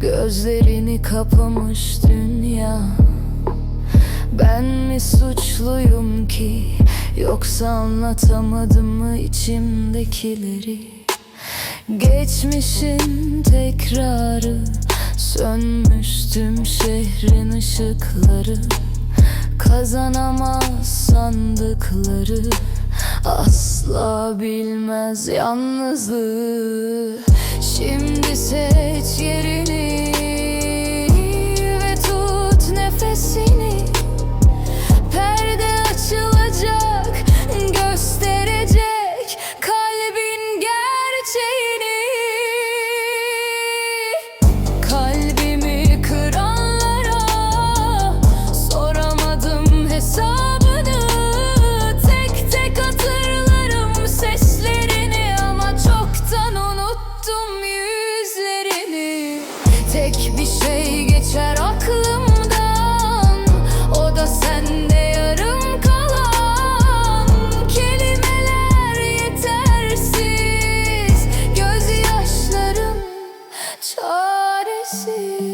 Gözlerini kapamış dünya. Ben mi suçluyum ki Yoksa anlatamadım mı içimdekileri? Geçmişin tekrarı Sönmüş tüm şehrin ışıkları. Kazanamaz sandıkları Asla bilmez yalnızlığı. Şimdi seç Bir şey geçer aklımdan. O da sende yarım kalan Kelimeler yetersiz. Gözyaşlarım çaresiz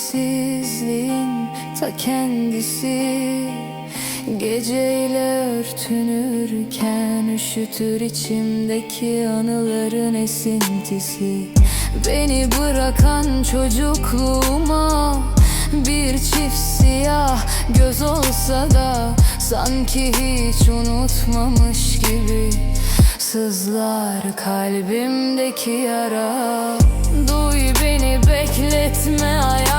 sessizliğin ta kendisi. Geceyle örtünürken üşütür içimdeki anıların esintisi. Beni bırakan çocukluğuma bir çift siyah göz olsa da Sanki hiç unutmamış gibi Sızlar kalbimdeki yara. Duy beni bekletme ayazda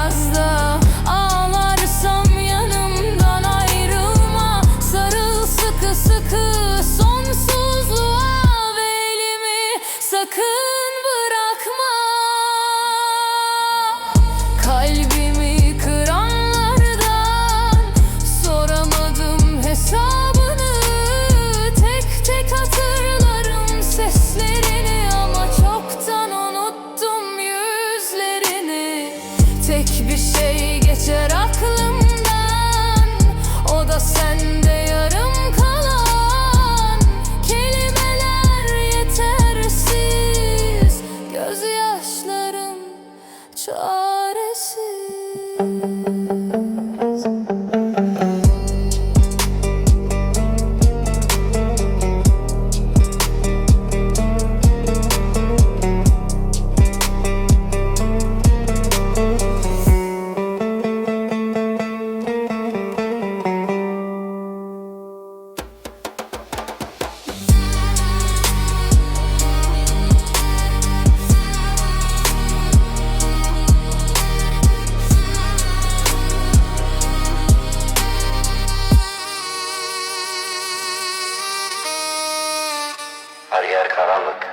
yer karanlık.